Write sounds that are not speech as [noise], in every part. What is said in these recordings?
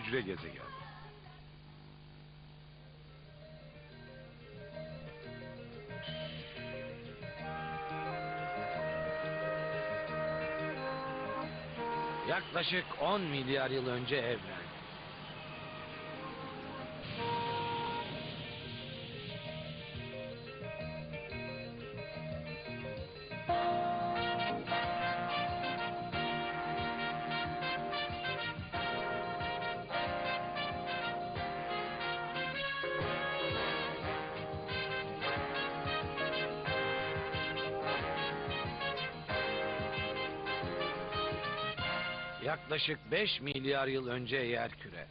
hücre gezegen. Yaklaşık 10 milyar yıl önce evren. Yaklaşık 5 milyar yıl önce yerküre.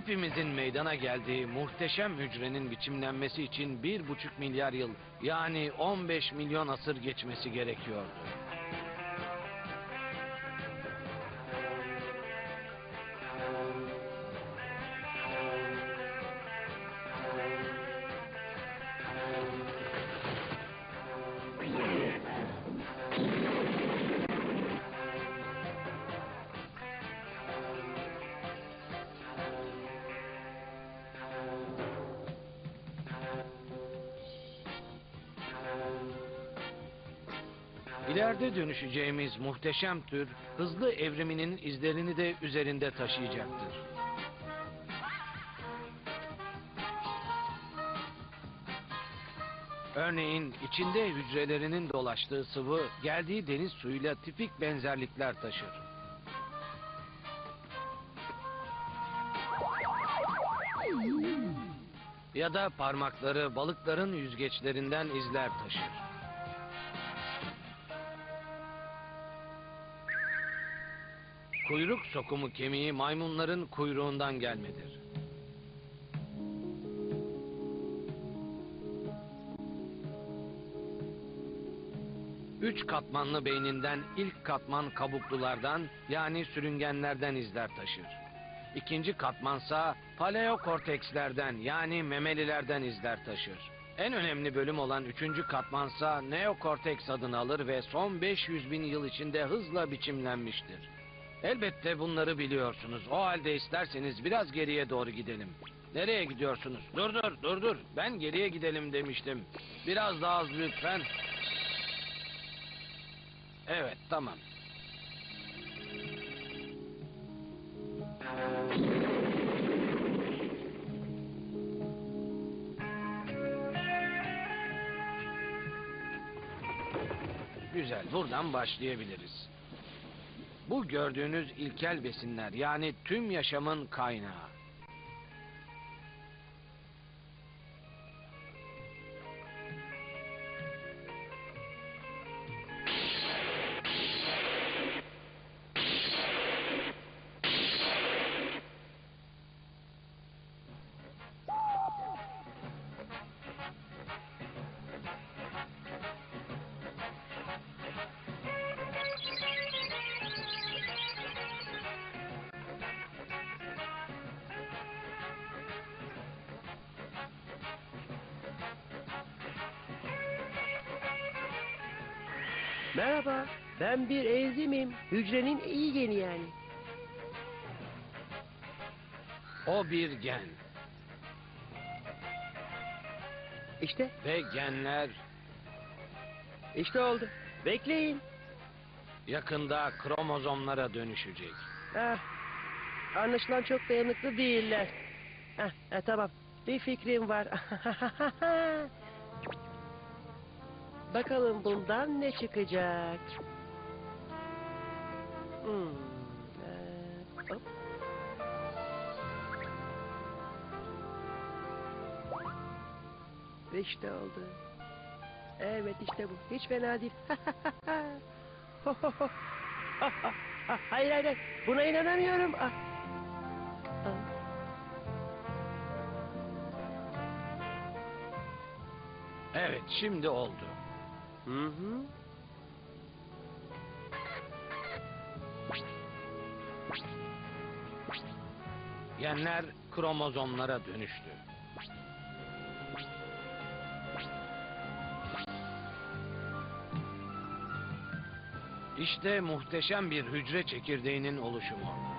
Hepimizin meydana geldiği muhteşem hücrenin biçimlenmesi için bir buçuk milyar yıl yani 15 milyon asır geçmesi gerekiyordu. İleride dönüşeceğimiz muhteşem tür hızlı evriminin izlerini de üzerinde taşıyacaktır. Örneğin içinde hücrelerinin dolaştığı sıvı geldiği deniz suyuyla tipik benzerlikler taşır. Ya da parmakları balıkların yüzgeçlerinden izler taşır. Kuyruk sokumu kemiği maymunların kuyruğundan gelmedir. Üç katmanlı beyninden ilk katman kabuklulardan yani sürüngenlerden izler taşır. İkinci katmansa paleokortekslerden yani memelilerden izler taşır. En önemli bölüm olan üçüncü katmansa neokorteks adını alır ve son 500 bin yıl içinde hızla biçimlenmiştir. Elbette bunları biliyorsunuz. O halde isterseniz biraz geriye doğru gidelim. Nereye gidiyorsunuz? Dur dur dur dur. Ben geriye gidelim demiştim. Biraz daha az lütfen. Evet tamam. Güzel buradan başlayabiliriz. Bu gördüğünüz ilkel besinler yani tüm yaşamın kaynağı. Merhaba, ben bir enzimim. Hücrenin iyi geni yani. O bir gen İşte, ve genler işte oldu. Bekleyin. yakında kromozomlara dönüşecek. Ah, anlaşılan çok dayanıklı değiller. Heh, eh, tamam. Bir fikrim var. [laughs] Bakalım bundan ne çıkacak? Hmm. ee, oldu. Evet işte bu. Hiç fena değil. [laughs] hayır hayır. Buna inanamıyorum. Ah. Ah. Evet, şimdi oldu. Hı hı. Genler kromozomlara dönüştü. İşte muhteşem bir hücre çekirdeğinin oluşumu.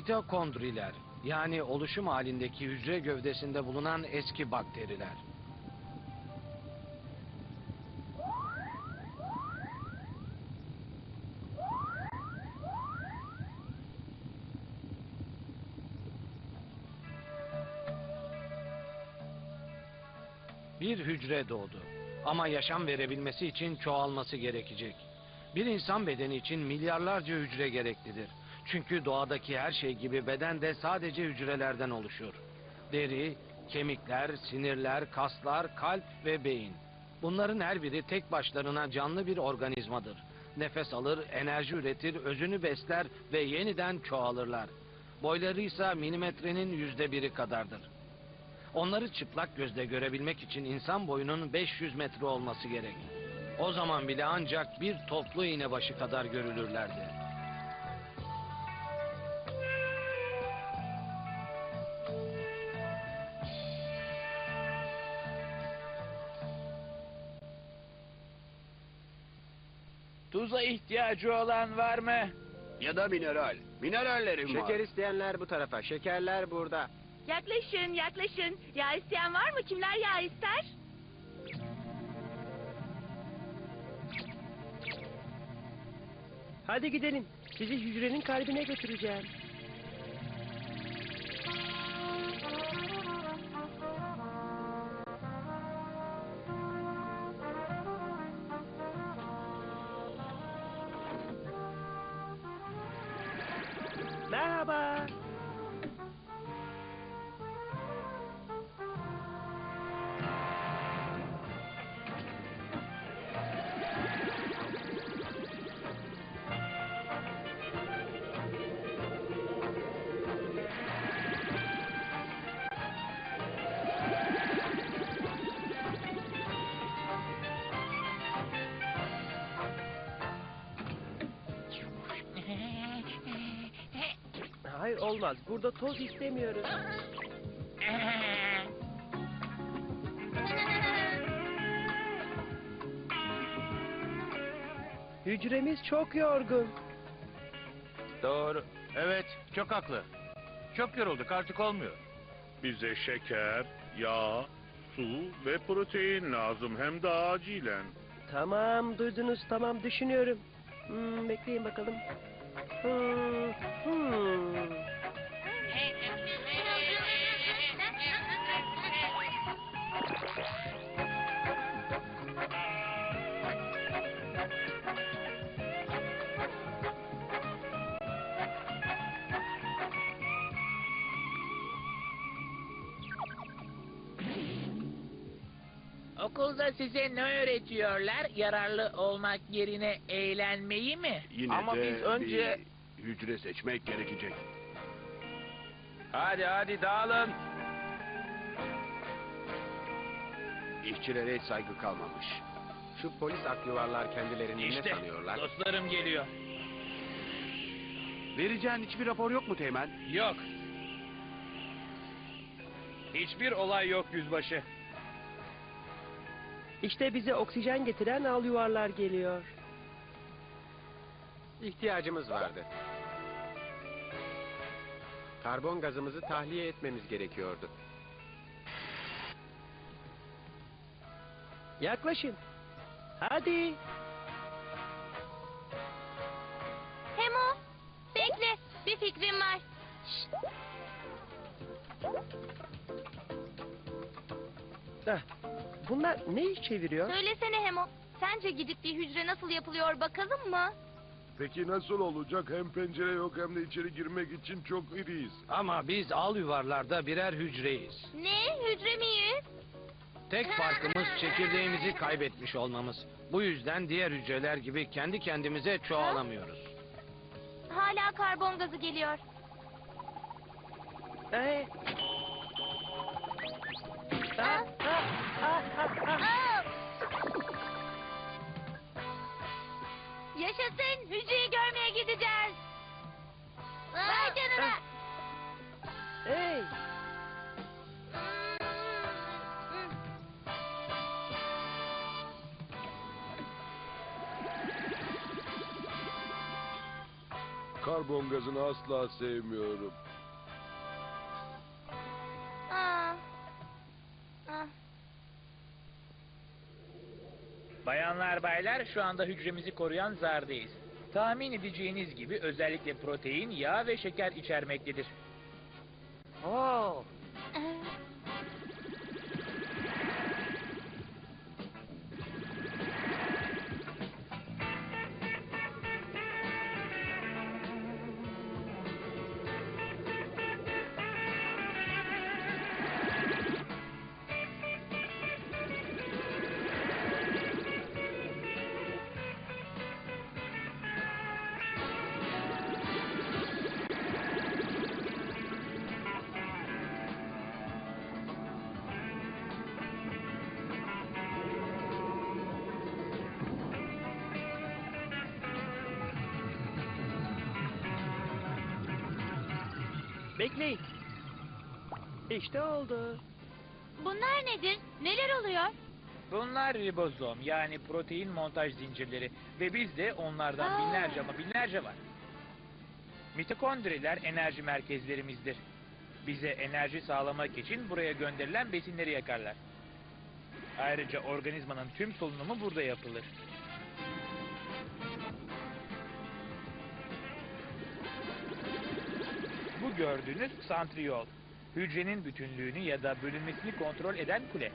Mitokondriler yani oluşum halindeki hücre gövdesinde bulunan eski bakteriler. Bir hücre doğdu. Ama yaşam verebilmesi için çoğalması gerekecek. Bir insan bedeni için milyarlarca hücre gereklidir. Çünkü doğadaki her şey gibi beden de sadece hücrelerden oluşur. Deri, kemikler, sinirler, kaslar, kalp ve beyin. Bunların her biri tek başlarına canlı bir organizmadır. Nefes alır, enerji üretir, özünü besler ve yeniden çoğalırlar. Boyları ise milimetrenin yüzde biri kadardır. Onları çıplak gözle görebilmek için insan boyunun 500 metre olması gerek. O zaman bile ancak bir toplu iğne başı kadar görülürlerdi. İhtiyacı olan var mı? Ya da mineral. Minerallerim var. Şeker isteyenler bu tarafa, şekerler burada. Yaklaşın, yaklaşın. Yağ isteyen var mı? Kimler yağ ister? Hadi gidelim. Sizi hücrenin kalbine götüreceğim. Merhaba. Olmaz. Burada toz istemiyoruz. Hücremiz çok yorgun. Doğru. Evet, çok haklı. Çok yorulduk, artık olmuyor. Bize şeker, yağ, su ve protein lazım hem de acilen. Tamam duydunuz tamam düşünüyorum. Hmm, bekleyin bakalım. Hmm, hmm. Okulda size ne öğretiyorlar? Yararlı olmak yerine eğlenmeyi mi? Yine Ama de biz önce- bir hücre seçmek gerekecek. Hadi hadi dağılın. İşçilere hiç saygı kalmamış. Şu polis akyuvarlar kendilerini İşte ne sanıyorlar? dostlarım geliyor. Vereceğin hiçbir rapor yok mu Teğmen? Yok. Hiçbir olay yok yüzbaşı. İşte bize oksijen getiren al yuvarlar geliyor. İhtiyacımız vardı. Karbon gazımızı tahliye etmemiz gerekiyordu. Yaklaşın. Hadi. Hemo, bekle. Bir fikrim var. Şşt, Heh, bunlar ne iş çeviriyor? söylesene Hemo. Sence gidip bir hücre nasıl yapılıyor bakalım mı? Peki nasıl olacak? Hem pencere yok hem de içeri girmek için çok iriyiz. Ama biz al yuvarlarda birer hücreyiz. Ne? Hücre miyiz? Tek [laughs] farkımız çekirdeğimizi kaybetmiş olmamız. Bu yüzden diğer hücreler gibi kendi kendimize çoğalamıyoruz. Hala karbon gazı geliyor. Ee, Aa! Yaşasın. Hücreyi görmeye gideceğiz. Vay canına. Hey, Karbon gazını asla sevmiyorum. Şu anda hücremizi koruyan zardayız. Tahmin edeceğiniz gibi özellikle protein, yağ ve şeker içermektedir. Oo. Bekleyin. İşte oldu. Bunlar nedir? Neler oluyor? Bunlar ribozom yani protein montaj zincirleri ve bizde onlardan Aa. binlerce ama binlerce var. Mitokondriler enerji merkezlerimizdir. Bize enerji sağlamak için buraya gönderilen besinleri yakarlar. Ayrıca organizmanın tüm solunumu burada yapılır. Bu gördüğünüz santriyol. Hücrenin bütünlüğünü ya da bölünmesini kontrol eden kule.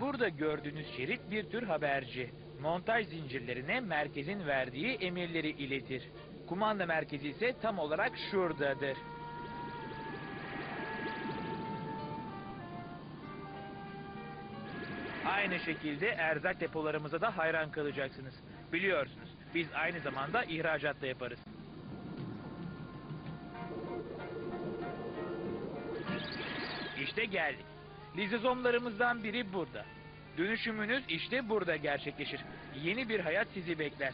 Burada gördüğünüz şerit bir tür haberci. Montaj zincirlerine merkezin verdiği emirleri iletir. Kumanda merkezi ise tam olarak şuradadır. Aynı şekilde erzak depolarımıza da hayran kalacaksınız. Biliyorsunuz biz aynı zamanda ihracat da yaparız. İşte geldik. Lizozomlarımızdan biri burada. Dönüşümünüz işte burada gerçekleşir. Yeni bir hayat sizi bekler.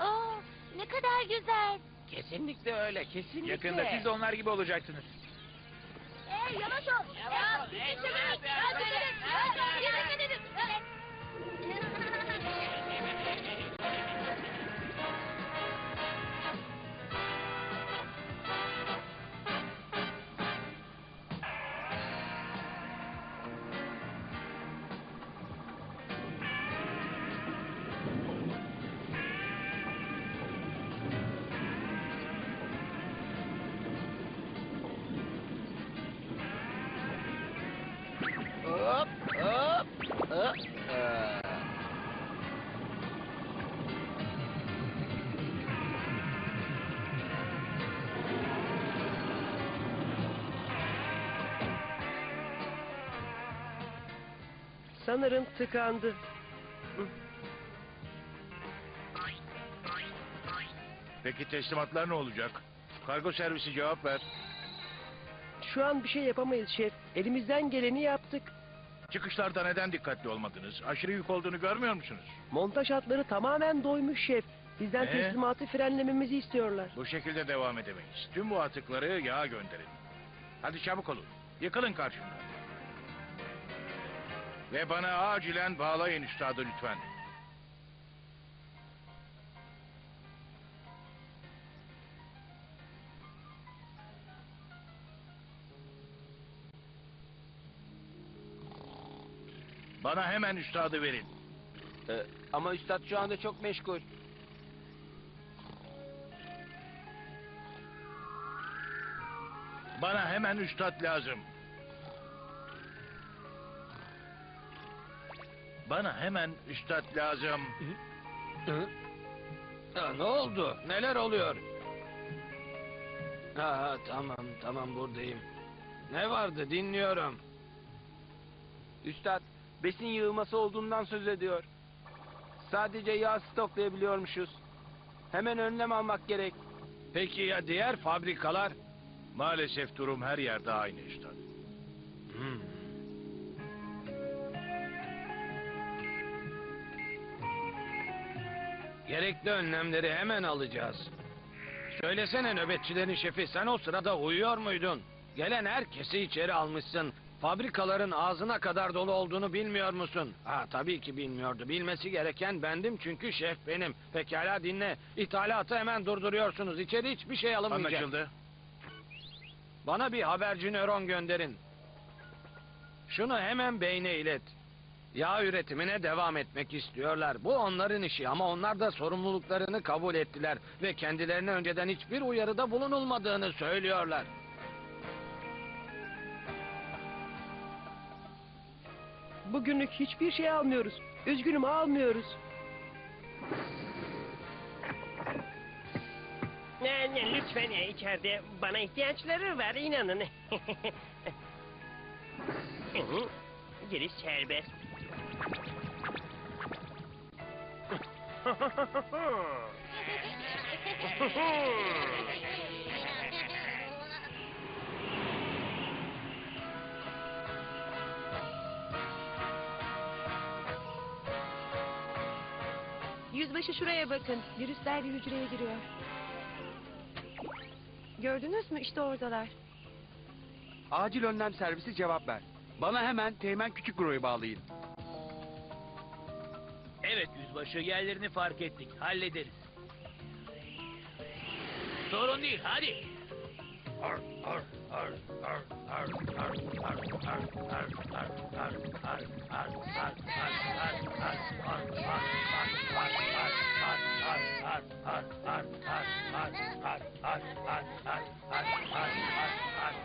Oo, ne kadar güzel. Kesinlikle öyle, kesinlikle. Yakında siz de onlar gibi olacaksınız. Ee, yavaş ol. Ya, bütün çabuk. Ya, dikkat et. Ya, dikkat edin. Hop Sanırım tıkandı. Peki teslimatlar ne olacak? Kargo servisi cevap ver. Şu an bir şey yapamayız şef. Elimizden geleni yaptık. Çıkışlarda neden dikkatli olmadınız? Aşırı yük olduğunu görmüyor musunuz? Montaj hatları tamamen doymuş şef. Bizden Ee? teslimatı frenlememizi istiyorlar. Bu şekilde devam edemeyiz. Tüm bu atıkları yağa gönderin. Hadi çabuk olun. Yıkılın karşımdan. Ve bana acilen bağlayın üstadı lütfen. Bana hemen üstadı verin. Ee, ama üstad şu anda çok meşgul. Bana hemen üstad lazım. Bana hemen üstad lazım. Hı? Ha, ne oldu? Neler oluyor? Ha, tamam tamam buradayım. Ne vardı dinliyorum. Üstad, besin yığılması olduğundan söz ediyor. Sadece yağ stoklayabiliyormuşuz. Hemen önlem almak gerek. Peki ya diğer fabrikalar? Maalesef durum her yerde aynı üstad. Gerekli önlemleri hemen alacağız. Söylesene nöbetçilerin şefi sen o sırada uyuyor muydun? Gelen herkesi içeri almışsın. Fabrikaların ağzına kadar dolu olduğunu bilmiyor musun? Ha tabii ki bilmiyordu. Bilmesi gereken bendim çünkü şef benim. Pekala dinle. İthalatı hemen durduruyorsunuz. İçeri hiçbir şey alınmayacak. Anlaşıldı. Bana bir haberci nöron gönderin. Şunu hemen beyne ilet. Yağ üretimine devam etmek istiyorlar. Bu onların işi ama onlar da sorumluluklarını kabul ettiler ve kendilerine önceden hiçbir uyarıda bulunulmadığını söylüyorlar. Bugünlük hiçbir şey almıyoruz. Üzgünüm almıyoruz. Ne, ne, lütfen ya, içeride bana ihtiyaçları var inanın. [laughs] Giriş serbest. Yüzbaşı şuraya bakın. Virüsler bir hücreye giriyor. Gördünüz mü? İşte oradalar. Acil önlem servisi cevap ver. Bana hemen Teğmen Küçük Büro'yu bağlayın. Evet yüzbaşı yerlerini fark ettik. Hallederiz. Sorun değil hadi.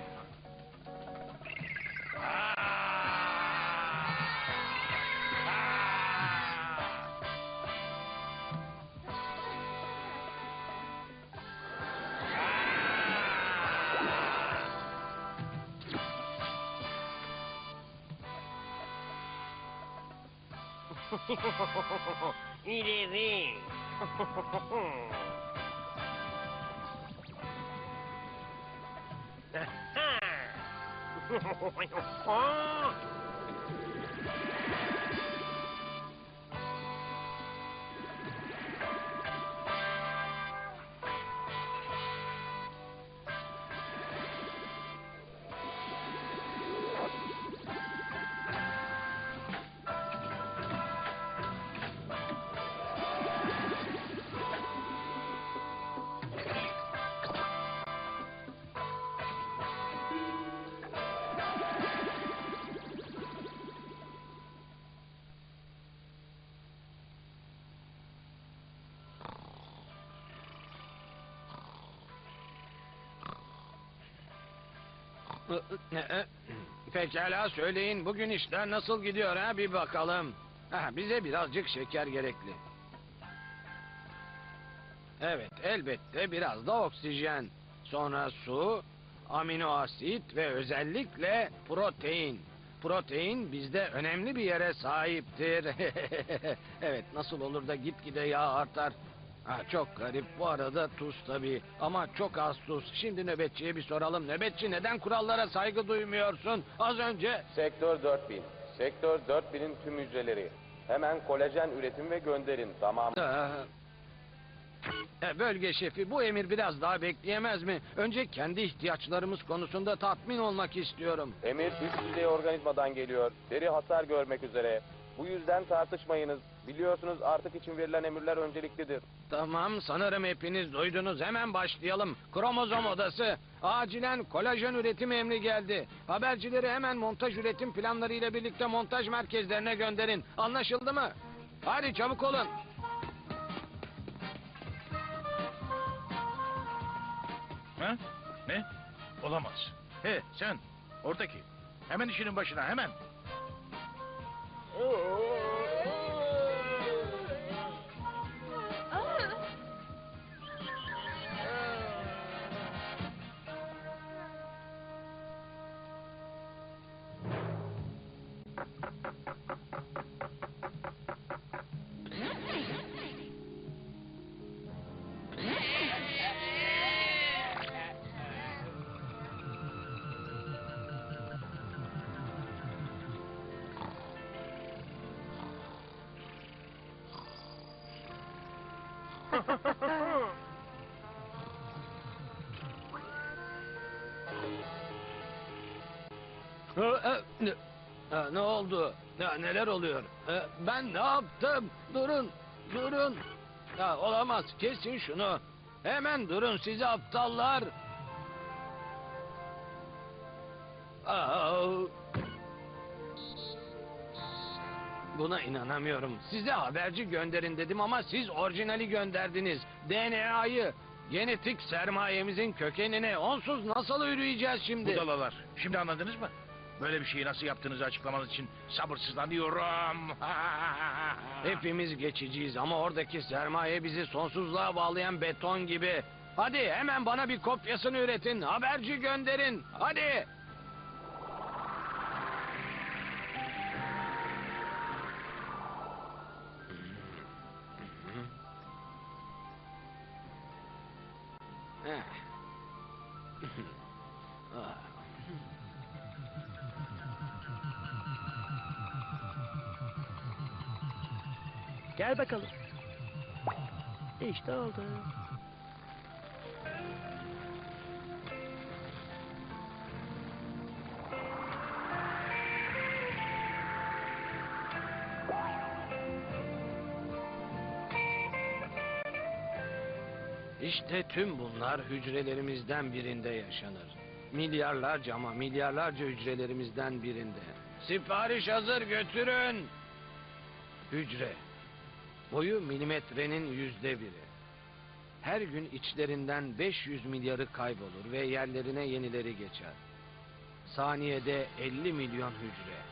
[laughs] 이래래. [laughs] Oh, Pekala söyleyin bugün işler nasıl gidiyor ha bir bakalım. Ha, bize birazcık şeker gerekli. Evet elbette biraz da oksijen. Sonra su, amino asit ve özellikle protein. Protein bizde önemli bir yere sahiptir. [laughs] evet nasıl olur da gitgide yağ artar. Ha, çok garip bu arada tuz tabii ama çok az tuz. Şimdi nöbetçiye bir soralım. Nöbetçi neden kurallara saygı duymuyorsun? Az önce... Sektör 4000. Sektör 4000'in tüm hücreleri. Hemen kolajen üretim ve gönderin. Tamam. Aa, e, Bölge şefi bu emir biraz daha bekleyemez mi? Önce kendi ihtiyaçlarımız konusunda tatmin olmak istiyorum. Emir üst düzey organizmadan geliyor. Deri hasar görmek üzere. Bu yüzden tartışmayınız. Biliyorsunuz artık için verilen emirler önceliklidir. Tamam sanırım hepiniz duydunuz. Hemen başlayalım. Kromozom odası. Acilen kolajen üretim emri geldi. Habercileri hemen montaj üretim planları ile birlikte montaj merkezlerine gönderin. Anlaşıldı mı? Hadi çabuk olun. Ha? Ne? Olamaz. He sen oradaki. Hemen işinin başına hemen. Oh. Ee, e, Ne, Ha, ne oldu? Ya, neler oluyor? Ee, Ben ne yaptım? Durun, durun. Ya, olamaz, kesin şunu. Hemen durun sizi aptallar. Buna inanamıyorum. Size haberci gönderin dedim ama siz orijinali gönderdiniz. DNA'yı, genetik sermayemizin kökenini onsuz nasıl yürüyeceğiz şimdi? Budalalar. Şimdi anladınız mı? Böyle bir şeyi nasıl yaptığınızı açıklamanız için sabırsızlanıyorum. [laughs] Hepimiz geçiciyiz ama oradaki sermaye bizi sonsuzluğa bağlayan beton gibi. Hadi hemen bana bir kopyasını üretin. Haberci gönderin. Hadi. Gel bakalım. İşte oldu. İşte tüm bunlar hücrelerimizden birinde yaşanır. Milyarlarca ama milyarlarca hücrelerimizden birinde. Sipariş hazır götürün. Hücre. Boyu milimetrenin yüzde biri. Her gün içlerinden 500 milyarı kaybolur ve yerlerine yenileri geçer. Saniyede 50 milyon hücre.